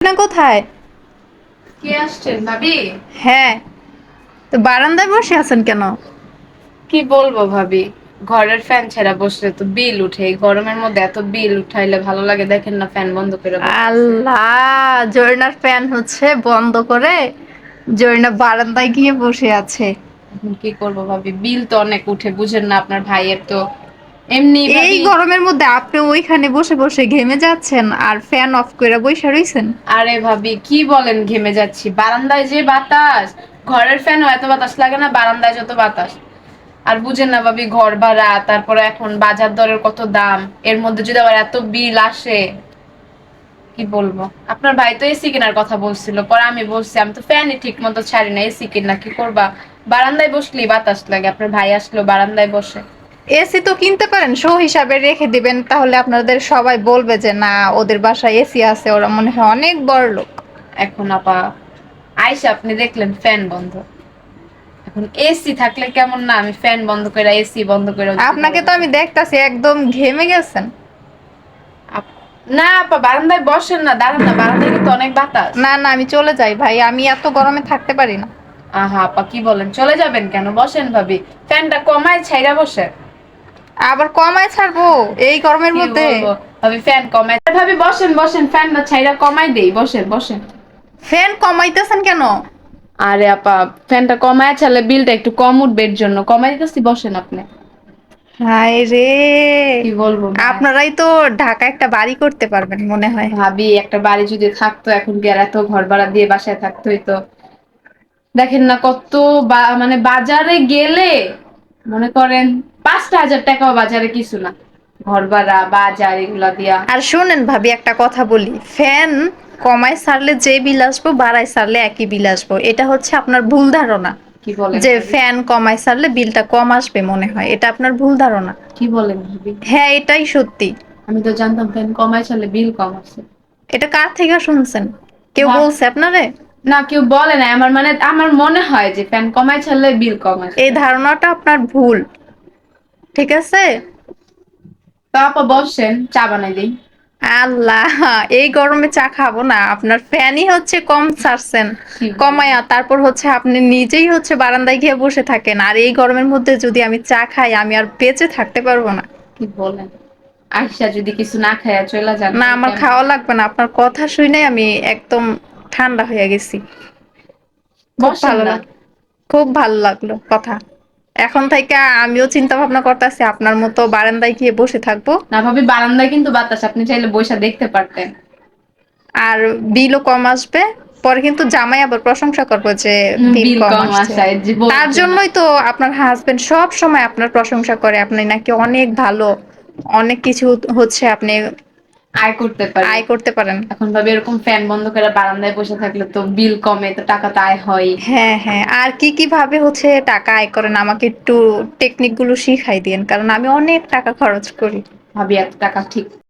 না কোথায়? কে আসছেন ভাবি? হ্যাঁ। তো বারান্দায় বসে আছেন কেন? কি বলব ভাবি? ঘরের ফ্যান ছেড়া বসলে তো বিল উঠে এই গরমের মধ্যে এত বিল উঠাইলে ভালো লাগে দেখেন না ফ্যান বন্ধ করে আল্লাহ জরিনার ফ্যান হচ্ছে বন্ধ করে জরিনা বারান্দায় গিয়ে বসে আছে। কি করব ভাবি? বিল তো অনেক উঠে বুঝেন না আপনার ভাইয়ের তো এমনি এই গরমের মধ্যে আপনি ওইখানে বসে বসে ঘেমে যাচ্ছেন আর ফ্যান অফ করে বসে রইছেন? আরে ভাবি কি বলেন ঘেমে যাচ্ছি? বারান্দায় যে বাতাস ঘরের ফ্যানও এত বাতাস লাগে না বারান্দায় যত বাতাস। আর বুঝেন না ভাবি ঘর ভাড়া তারপরে এখন বাজার দরের কত দাম এর মধ্যে যদি আবার এত বিল আসে কি বলব? আপনার ভাই তো এসি কেনার কথা বলছিল পরে আমি বলছি আমি তো ফ্যানই ঠিক মতো ছাড়ি না এসি কিনা কি করবা? বারান্দায় বসলেই বাতাস লাগে আপনার ভাই আসলো বারান্দায় বসে। এসি তো কিনতে পারেন শো হিসাবে রেখে দিবেন তাহলে আপনাদের সবাই বলবে যে না ওদের বাসায় এসি আছে। ওরা মনে হয় অনেক বড় লোক। এখন আপা আইসা আপনি দেখলেন ফ্যান বন্ধ। এখন এসি থাকলে কেমন না আমি ফ্যান বন্ধ করে এসি বন্ধ করে আপনাকে তো আমি দেখতাছি একদম ঘেমে গেছেন। না আপা বারান্দায় বসেন না দাঁড়ান না বারান্দায় কিন্তু অনেক বাতাস। না না আমি চলে যাই ভাই আমি এত গরমে থাকতে পারি না। আহা আপা কি বলেন চলে যাবেন কেন? বসেন ভাবি ফ্যানটা কমায় ছাইরা বসে আবার কমায় ছাড়বো? এই গরমের মধ্যে? ভাবি ফ্যান কমায়। ভাবি বসেন বসেন ফ্যানটা ছাইরা কমাই দেই। বসেন বসেন। ফ্যান কমাইতেছেন কেন? আরে আপা ফ্যানটা কমায় চালে বিলটা একটু কম উঠবে এর জন্য। কমাই দিতেছি বসেন আপনি। হায় রে। কি বলব আপনারাই তো ঢাকা একটা বাড়ি করতে পারবেন মনে হয়। ভাবি একটা বাড়ি যদি থাকতো এখন কি আর এত ঘর ভাড়া দিয়ে বাসায় থাকতোই তো দেখেন না কত মানে বাজারে গেলে মনে করেন পাঁচটা হাজার টাকাও বাজারে কিছু না। ঘর ভাড়া বাজার এগুলা দিয়া। আর শুনেন ভাবি একটা কথা বলি। ফ্যান কমায় ছাড়লে যে বিল আসব বাড়ায় ছাড়লে একই বিল আসব। এটা হচ্ছে আপনার ভুল ধারণা। কি বলেন যে ফ্যান কমায় ছাড়লে বিলটা কম আসবে মনে হয়। এটা আপনার ভুল ধারণা। কি বলেন ভাবি? হ্যাঁ এটাই সত্যি। আমি তো জানতাম ফ্যান কমায় চলে বিল কম আছে এটা কার থেকে শুনছেন? কেউ। বলছে আপনারে? না কেউ বলে না আমার মানে আমার মনে হয় যে ফ্যান কমায় ছাড়লে বিল কম আসে। এই ধারণাটা আপনার ভুল। ঠিক আছে? তো আপা বসেন চা বানাই দিই। আল্লাহ এই গরমে চা খাব না। আপনার ফ্যানই হচ্ছে কম ছাড়ছেন কমায়া। তারপর হচ্ছে আপনি নিজেই হচ্ছে বারান্দায় গিয়ে বসে থাকেন। আর এই গরমের মধ্যে যদি আমি চা খাই আমি আর বেঁচে থাকতে পারব না। কি বলেন? আইসা যদি কিছু না খায়া চলে যান না আমার খাওয়া লাগবে না। আপনার কথা শুনে আমি একদম ঠান্ডা হয়ে গেছি। খুব ভালো খুব ভালো লাগল কথা। এখন থেকে আমিও চিন্তা ভাবনা করতেছি আপনার মতো বারান্দায় গিয়ে বসে থাকব। না ভাবি বারান্দায় কিন্তু বাতাস আপনি চাইলে বসে দেখতে পারতেন। আর বিলও কম আসবে পরে কিন্তু জামাই আবার প্রশংসা করব যে বিল কম আসছে। তার জন্যই তো আপনার হাজবেন্ড সব সময় আপনার প্রশংসা করে আপনি নাকি অনেক ভালো অনেক কিছু হচ্ছে আপনি আয় করতে পারে। আয় করতে পারেন। এখন ভাবে এরকম ফ্যান বন্ধ করে বারান্দায় বসে থাকলে তো বিল কমে তো টাকা তো আয় হয়। হ্যাঁ হ্যাঁ। আর কি কি ভাবে হচ্ছে টাকা আয় করেন? আমাকে একটু টেকনিকগুলো শিখাই দিন কারণ আমি অনেক টাকা খরচ করি। ভাবি এত টাকা ঠিক